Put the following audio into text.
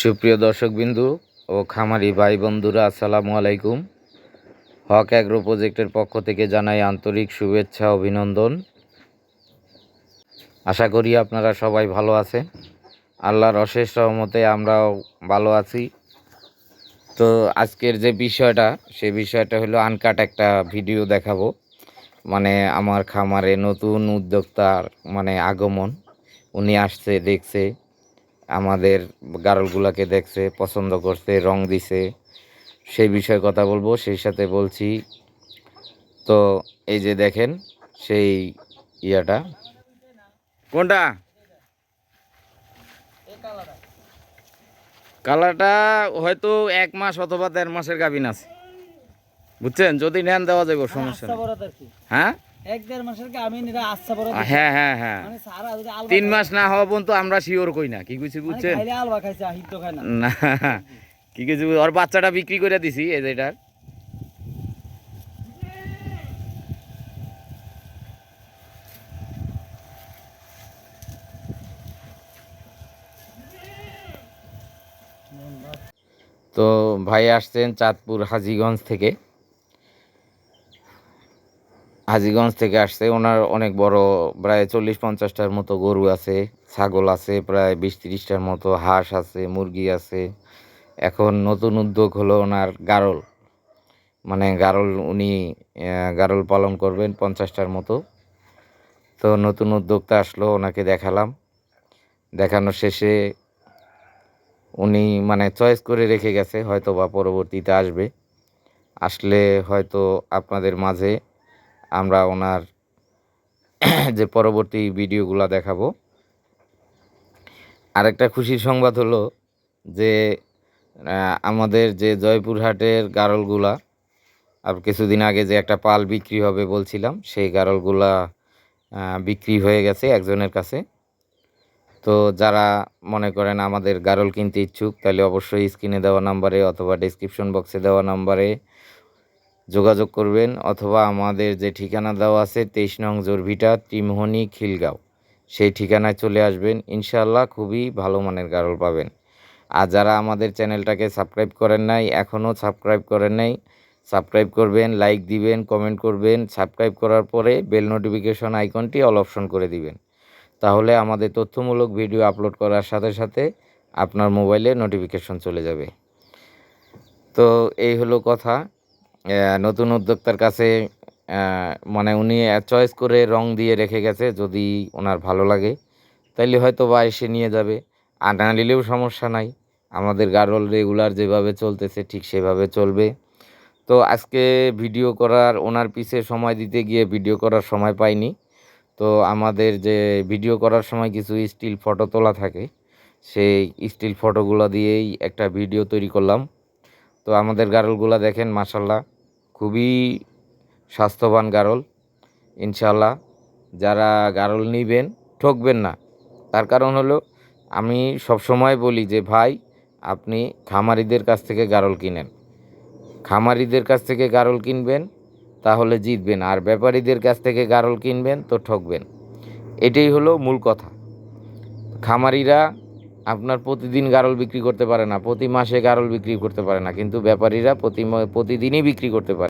সুপ্রিয় দর্শকবিন্দু ও খামারি ভাই বন্ধুরা, আসসালামু আলাইকুম। হক অ্যাগ্রো প্রজেক্টের পক্ষ থেকে জানাই আন্তরিক শুভেচ্ছা, অভিনন্দন। আশা করি আপনারা সবাই ভালো আছেন। আল্লাহর অশেষ রহমতে আমরাও ভালো আছি। তো আজকের যে বিষয়টা, সে বিষয়টা হলো আনকাট একটা ভিডিও দেখাবো। মানে আমার খামারে নতুন উদ্যোক্তার মানে আগমন। উনি আসছে, দেখছে। আমাদের গারলগুলাকে দেখছে পছন্দ করছে রং দিছে। সেই বিষয়ে কথা বলব সেই সাথে বলছি তো এই যে দেখেন সেই ইয়াটা। কোনটা? কালারটা হয়তো এক মাস অথবা দেড় মাসের গাভিন আছে। বুঝছেন? যদি নেন দেওয়া যাবে সমস্যা আচ্ছা হ্যাঁ? আচ্ছা হ্যাঁ হ্যাঁ হ্যাঁ। মানে তিন মাস না হওয়া পর্যন্ত আমরা শিওর কই না কি মানে বুঝছেন? না। কি কিছু ওর বাচ্চাটা বিক্রি করে দিছি এই তো ভাই আসছেন চাঁদপুর হাজিগঞ্জ থেকে। হাজিগঞ্জ থেকে আসছে। ওনার অনেক বড় প্রায় চল্লিশ পঞ্চাশটার মতো গরু আছে, ছাগল আছে, প্রায় বিশ তিরিশটার মতো হাঁস আছে, মুরগি আছে। এখন নতুন উদ্যোগ হলো ওনার গারল। মানে গারল উনি গারল পালন করবেন পঞ্চাশটার মতো। তো নতুন উদ্যোক্তা আসলো, ওনাকে দেখালাম। দেখানোর শেষে উনি মানে চয়েস করে রেখে গেছে হয়তো বা পরবর্তীতে আসবে। আসলে হয়তো আপনাদের মাঝে আমরা ওনার যে পরবর্তী ভিডিওগুলো দেখাবো। আরেকটা খুশির সংবাদ হলো যে আমাদের যে জয়পুরহাটের গারলগুলা, আর কিছুদিন আগে যে একটা পাল বিক্রি হবে বলছিলাম, সেই গারলগুলা বিক্রি হয়ে গেছে একজনের কাছে। তো যারা মনে করেন আমাদের গারল কিনতে ইচ্ছুক, তাহলে অবশ্যই স্ক্রিনে দেওয়া নাম্বারে অথবা ডেসক্রিপশন বক্সে দেওয়া নাম্বারে যোগাযোগ করবেন অথবা আমাদের যে ঠিকানা দেওয়া আছে তেইশ নং জোরভিটা, ত্রিমোহনী, খিলগাঁও। সেই ঠিকানায় চলে আসবেন, ইনশাআল্লাহ খুবই ভালো মানের গারল পাবেন। আর যারা আমাদের চ্যানেলটাকে সাবস্ক্রাইব করেন নাই, এখনও সাবস্ক্রাইব করেন নাই, সাবস্ক্রাইব করবেন, লাইক দিবেন, কমেন্ট করবেন, সাবস্ক্রাইব করার পরে বেল নোটিফিকেশন আইকনটি অল অপশন করে দিবেন। তাহলে আমাদের তথ্যমূলক ভিডিও আপলোড করার সাথে সাথে আপনার মোবাইলে নোটিফিকেশন চলে যাবে। তো এই হলো কথা। নতুন উদ্যোক্তার কাছে মানে উনি চয়েস করে রং দিয়ে রেখে গেছে যদি ওনার ভালো লাগে। তাইলে হয়তো বা এসে নিয়ে যাবে। আর না নিলেও সমস্যা নাই। আমাদের গারল রেগুলার যেভাবে চলতেছে ঠিক সেভাবে চলবে। তো আজকে ভিডিও করার, ওনার পিছে সময় দিতে গিয়ে ভিডিও করার সময় পাইনি। তো আমাদের যে ভিডিও করার সময় কিছু স্টিল ফটো তোলা থাকে, সেই স্টিল ফটোগুলো দিয়েই একটা ভিডিও তৈরি করলাম। তো আমাদের গারলগুলো দেখেন মাসাল্লাহ খুবই স্বাস্থ্যবান গারল ইনশাল্লাহ যারা গারল নিবেন, ঠকবেন না। তার কারণ হলো, আমি সবসময় বলি যে, ভাই, আপনি খামারিদের কাছ থেকে গারল কিনেন। খামারিদের কাছ থেকে গারল কিনবেন, তাহলে জিতবেন। আর ব্যাপারীদের কাছ থেকে গারল কিনবেন, তো ঠকবেন। এটাই হলো মূল কথা। খামারিরা আপনার প্রতিদিন গারল বিক্রি করতে পারে না, প্রতি মাসে গারল বিক্রি করতে পারে না, কিন্তু ব্যাপারীরা প্রতি প্রতিদিনই বিক্রি করতে পারে।